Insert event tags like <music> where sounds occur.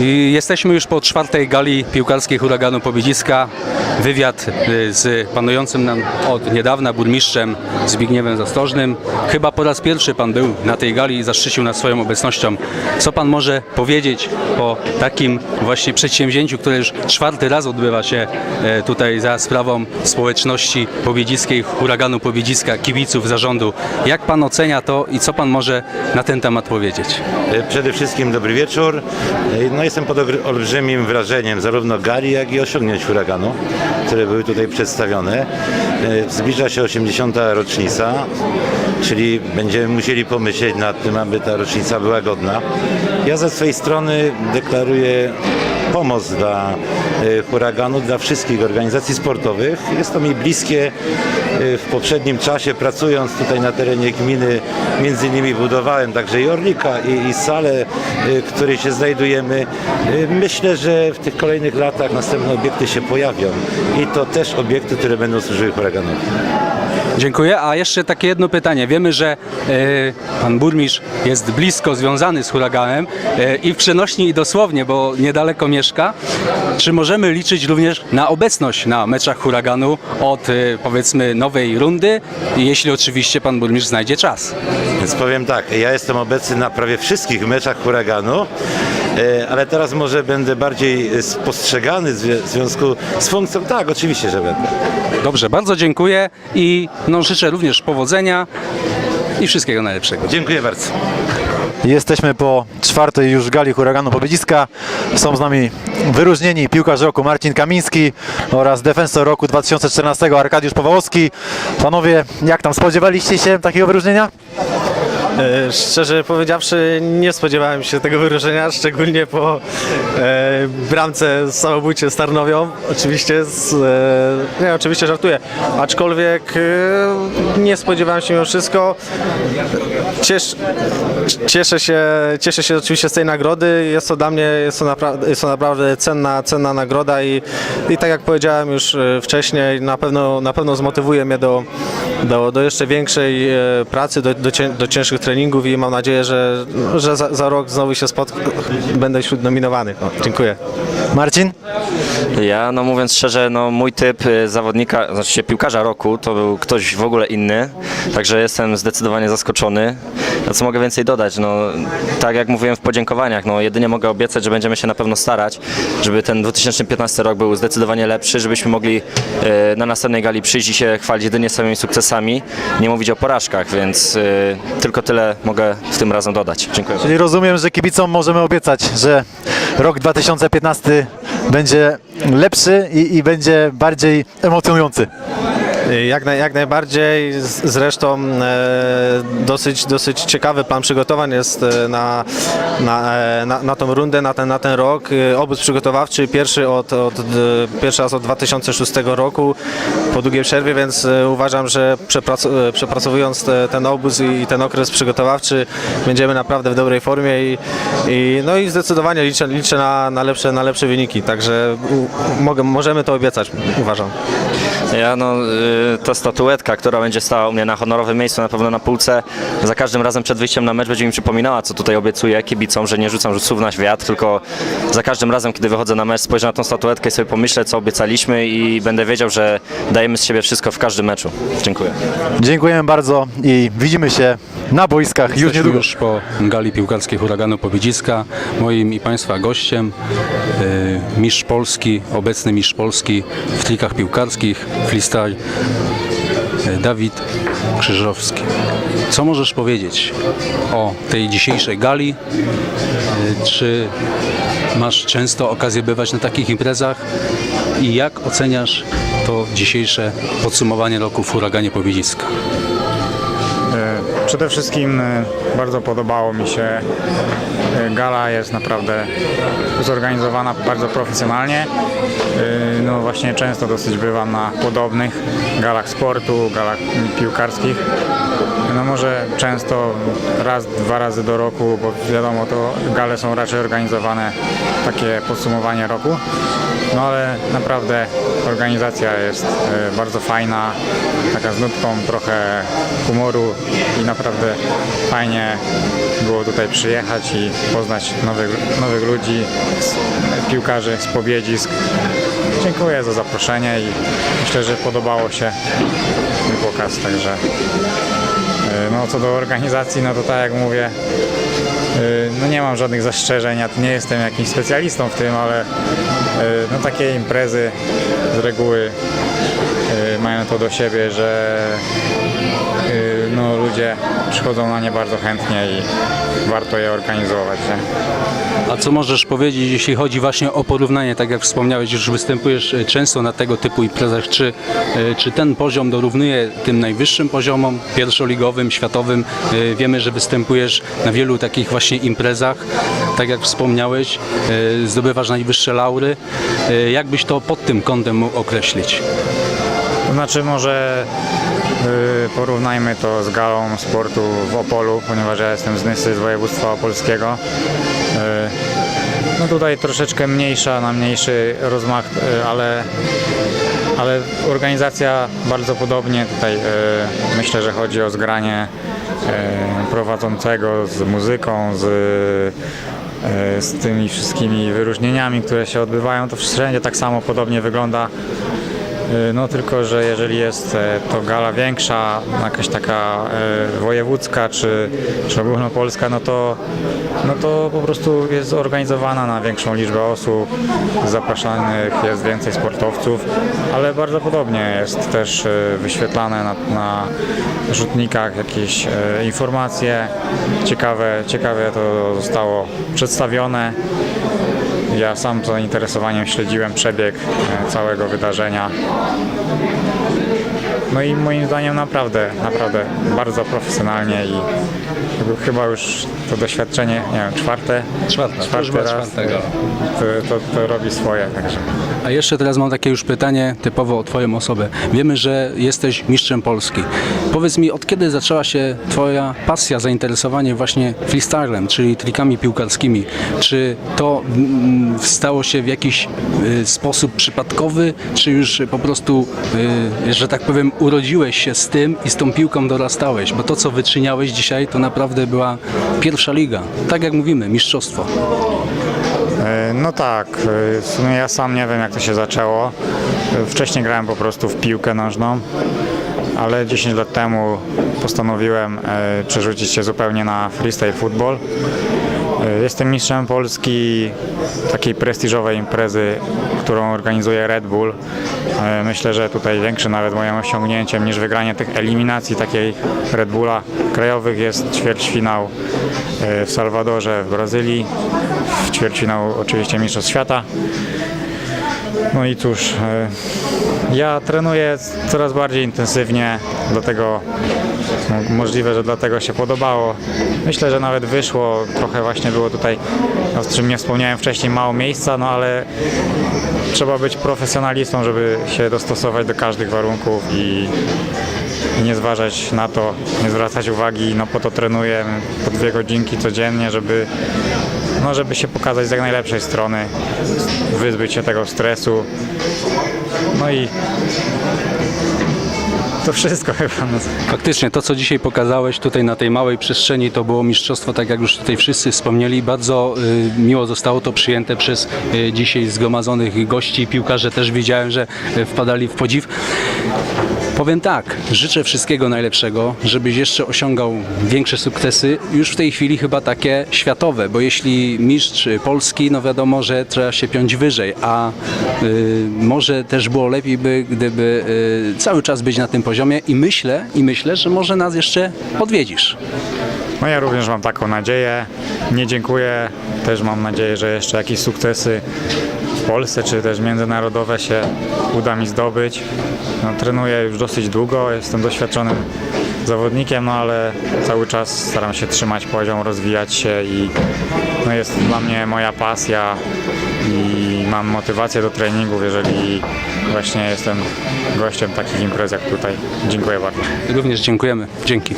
I jesteśmy już po czwartej gali piłkarskiej huraganu Pobiedziska. Wywiad y, z panującym nam od niedawna burmistrzem Zbigniewem Zastożnym. Chyba po raz pierwszy pan był na tej gali i zaszczycił nas swoją obecnością. Co pan może powiedzieć po takim właśnie przedsięwzięciu, które już czwarty raz odbywa się e, tutaj za sprawą społeczności pobiedziskiej, huraganu Pobiedziska, kibiców, zarządu. Jak pan ocenia to i co pan może na ten temat powiedzieć? E, Przede wszystkim dobry wieczór. E, No jestem pod olbrzymim wrażeniem zarówno gali, jak i osiągnięć huraganu, które były tutaj przedstawione. E, Zbliża się 80. rocznica, czyli będziemy musieli pomyśleć nad tym, aby ta rocznica była godna. Ja ze swojej strony deklaruję pomoc dla e, huraganu, dla wszystkich organizacji sportowych. Jest to mi bliskie. E, W poprzednim czasie pracując tutaj na terenie gminy, między innymi budowałem także i Orlika i, i salę, e, w której się znajdujemy. Myślę, że w tych kolejnych latach następne obiekty się pojawią i to też obiekty, które będą służyły huraganowi. Dziękuję. A jeszcze takie jedno pytanie. Wiemy, że e, pan burmistrz jest blisko związany z huraganem i w przenośni i dosłownie, bo niedaleko mieszka. Czy możemy liczyć również na obecność na meczach huraganu od e, powiedzmy nowej rundy, jeśli oczywiście pan burmistrz znajdzie czas? Więc powiem tak, ja jestem obecny na prawie wszystkich meczach huraganu, ale teraz może będę bardziej e, spostrzegany w zwie- w związku z funkcją. Tak, oczywiście, że będę. Dobrze, bardzo dziękuję i no, życzę również powodzenia i wszystkiego najlepszego. Dziękuję bardzo. Jesteśmy po czwartej już gali huraganu Pobiedziska. Są z nami wyróżnieni piłkarz roku Marcin Kamiński oraz defensor roku 2014 Arkadiusz Powałowski. Panowie, jak tam spodziewaliście się takiego wyróżnienia? E, Szczerze powiedziawszy, nie spodziewałem się tego wyróżnienia, szczególnie po e, bramce samobójcie z Tarnowią. Oczywiście, z, e, nie, oczywiście żartuję, aczkolwiek e, nie spodziewałem się mimo wszystko. Ciesz, cieszę, się, cieszę się oczywiście z tej nagrody. Jest to dla mnie jest to naprawdę, jest to naprawdę cenna, cenna nagroda i, i tak jak powiedziałem już e, wcześniej, na pewno, na pewno zmotywuje mnie do, do, do jeszcze większej e, pracy, do, do, do cięższych treningów i mam nadzieję, że, że za, za rok znowu się spotkam, będę wśród nominowanych. No, dziękuję. Marcin? Ja, no mówiąc szczerze, no mój typ y, zawodnika, znaczy się piłkarza roku, to był ktoś w ogóle inny, także jestem zdecydowanie zaskoczony. No co mogę więcej dodać, no tak jak mówiłem w podziękowaniach, no jedynie mogę obiecać, że będziemy się na pewno starać, żeby ten 2015 rok był zdecydowanie lepszy, żebyśmy mogli y, na następnej gali przyjść i się chwalić jedynie samymi sukcesami, nie mówić o porażkach, więc y, tylko tyle mogę w tym razem dodać. Dziękuję. Czyli rozumiem, że kibicom możemy obiecać, że rok 2015 będzie lepszy i, i będzie bardziej emocjonujący. Jak, jak najbardziej. Zresztą e, dosyć, dosyć ciekawy plan przygotowań jest e, na, na, e, na, na tą rundę, na ten, na ten rok. Obóz przygotowawczy, pierwszy, od, od, pierwszy raz od 2006 roku, po długiej przerwie, więc uważam, że przeprac, przepracowując te, ten obóz i ten okres przygotowawczy będziemy naprawdę w dobrej formie i, i, no i zdecydowanie liczę, liczę na, na, lepsze, na lepsze wyniki, także u, mogę, możemy to obiecać, uważam. Ja no, y, ta statuetka, która będzie stała u mnie na honorowym miejscu, na pewno na półce, za każdym razem przed wyjściem na mecz będzie mi przypominała, co tutaj obiecuję kibicom, że nie rzucam słów na świat, tylko za każdym razem, kiedy wychodzę na mecz, spojrzę na tą statuetkę i sobie pomyślę, co obiecaliśmy i będę wiedział, że dajemy z siebie wszystko w każdym meczu. Dziękuję. Dziękujemy bardzo i widzimy się na boiskach już Jesteśmy niedługo. już po gali piłkarskiej huraganu Pobiedziska. Moim i Państwa gościem y, mistrz Polski, obecny mistrz Polski w trikach piłkarskich, freestyle, Dawid Krzyżowski. Co możesz powiedzieć o tej dzisiejszej gali? Y, Czy masz często okazję bywać na takich imprezach? I jak oceniasz to dzisiejsze podsumowanie roku w huraganie Pobiedziska? Przede wszystkim e, bardzo podobało mi się. e, Gala jest naprawdę zorganizowana bardzo profesjonalnie. E, No właśnie często dosyć bywam na podobnych galach sportu, galach piłkarskich. No może często raz, dwa razy do roku, bo wiadomo, to gale są raczej organizowane takie podsumowanie roku. No ale naprawdę organizacja jest bardzo fajna, taka z nutką trochę humoru i na naprawdę fajnie było tutaj przyjechać i poznać nowych, nowych ludzi, piłkarzy z Pobiedzisk. Dziękuję za zaproszenie i myślę, że podobało się mój pokaz, także y, no co do organizacji, no to tak jak mówię, y, no nie mam żadnych zastrzeżeń, ja nie jestem jakimś specjalistą w tym, ale y, no takie imprezy z reguły mają to do siebie, że ludzie przychodzą na nie bardzo chętnie i warto je organizować. A co możesz powiedzieć, jeśli chodzi właśnie o porównanie, tak jak wspomniałeś, już występujesz e, często na tego typu imprezach, czy, e, czy ten poziom dorównuje tym najwyższym poziomom, pierwszoligowym, światowym? E, Wiemy, że występujesz na wielu takich właśnie imprezach, tak jak wspomniałeś, zdobywasz najwyższe laury. Jak byś to pod tym kątem mógł określić? To znaczy może porównajmy to z galą sportu w Opolu, ponieważ ja jestem z Nysy, z województwa opolskiego. Y, no tutaj troszeczkę mniejsza, na mniejszy rozmach, y, ale, ale organizacja bardzo podobnie. Tutaj y, myślę, że chodzi o zgranie y, prowadzącego z muzyką, z y, z tymi wszystkimi wyróżnieniami, które się odbywają, to wszędzie tak samo podobnie wygląda. Y, No tylko, że jeżeli jest e, to gala większa, jakaś taka e, wojewódzka czy, czy ogólnopolska, no to, no to po prostu jest zorganizowana na większą liczbę osób, zapraszanych jest więcej sportowców, ale bardzo podobnie jest też e, wyświetlane na, na rzutnikach jakieś e, informacje. Ciekawe, ciekawe to zostało przedstawione. Ja sam z zainteresowaniem śledziłem przebieg e, całego wydarzenia. No i moim zdaniem naprawdę, naprawdę bardzo profesjonalnie i chyba już to doświadczenie, nie wiem, czwarte, czwarty była raz gala. to, to, to robi swoje, także. A jeszcze teraz mam takie już pytanie typowo o Twoją osobę. Wiemy, że jesteś mistrzem Polski. Powiedz mi, od kiedy zaczęła się Twoja pasja, zainteresowanie właśnie freestylem, czyli trikami piłkarskimi? Czy to mm, stało się w jakiś y, sposób przypadkowy, czy już po prostu, y, że tak powiem, urodziłeś się z tym i z tą piłką dorastałeś? Bo to, co wyczyniałeś dzisiaj, to naprawdę była pierwsza liga. Tak jak mówimy, mistrzostwo. E, No tak, e, w sumie ja sam nie wiem jak to się zaczęło. Wcześniej grałem po prostu w piłkę nożną, ale 10 lat temu postanowiłem e, przerzucić się zupełnie na freestyle football. E, Jestem mistrzem Polski takiej prestiżowej imprezy, którą organizuje Red Bull. E, Myślę, że tutaj większy nawet moim osiągnięciem niż wygranie tych eliminacji takiej Red Bulla krajowych jest ćwierćfinał e, w Salwadorze w Brazylii, w ćwierćfinał oczywiście Mistrzostw Świata. No i cóż, ja trenuję coraz bardziej intensywnie, dlatego no, możliwe, że dlatego się podobało. Myślę, że nawet wyszło, trochę właśnie było tutaj, o czym nie wspomniałem wcześniej, mało miejsca, no ale trzeba być profesjonalistą, żeby się dostosować do każdych warunków i, i nie zważać na to, nie zwracać uwagi, no po to trenuję po dwie godzinki codziennie, żeby no, żeby się pokazać z jak najlepszej strony, wyzbyć się tego stresu. No i to wszystko <laughs> chyba. No. Faktycznie to, co dzisiaj pokazałeś tutaj na tej małej przestrzeni, to było mistrzostwo, tak jak już tutaj wszyscy wspomnieli. Bardzo y, miło zostało to przyjęte przez y, dzisiaj zgromadzonych gości. Piłkarze też widziałem, że y, wpadali w podziw. Powiem tak, życzę wszystkiego najlepszego, żebyś jeszcze osiągał większe sukcesy, już w tej chwili chyba takie światowe, bo jeśli mistrz Polski, no wiadomo, że trzeba się piąć wyżej, a y, może też było lepiej by, gdyby y, cały czas być na tym poziomie i myślę, i myślę, że może nas jeszcze odwiedzisz. no ja również mam taką nadzieję. Nie dziękuję. Też mam nadzieję, że jeszcze jakieś sukcesy Polsce czy też międzynarodowe się uda mi zdobyć. No, trenuję już dosyć długo, jestem doświadczonym zawodnikiem, no ale cały czas staram się trzymać poziom, rozwijać się i no, jest dla mnie moja pasja i mam motywację do treningów, jeżeli właśnie jestem gościem takich imprez jak tutaj. Dziękuję bardzo. Również dziękujemy. Dzięki.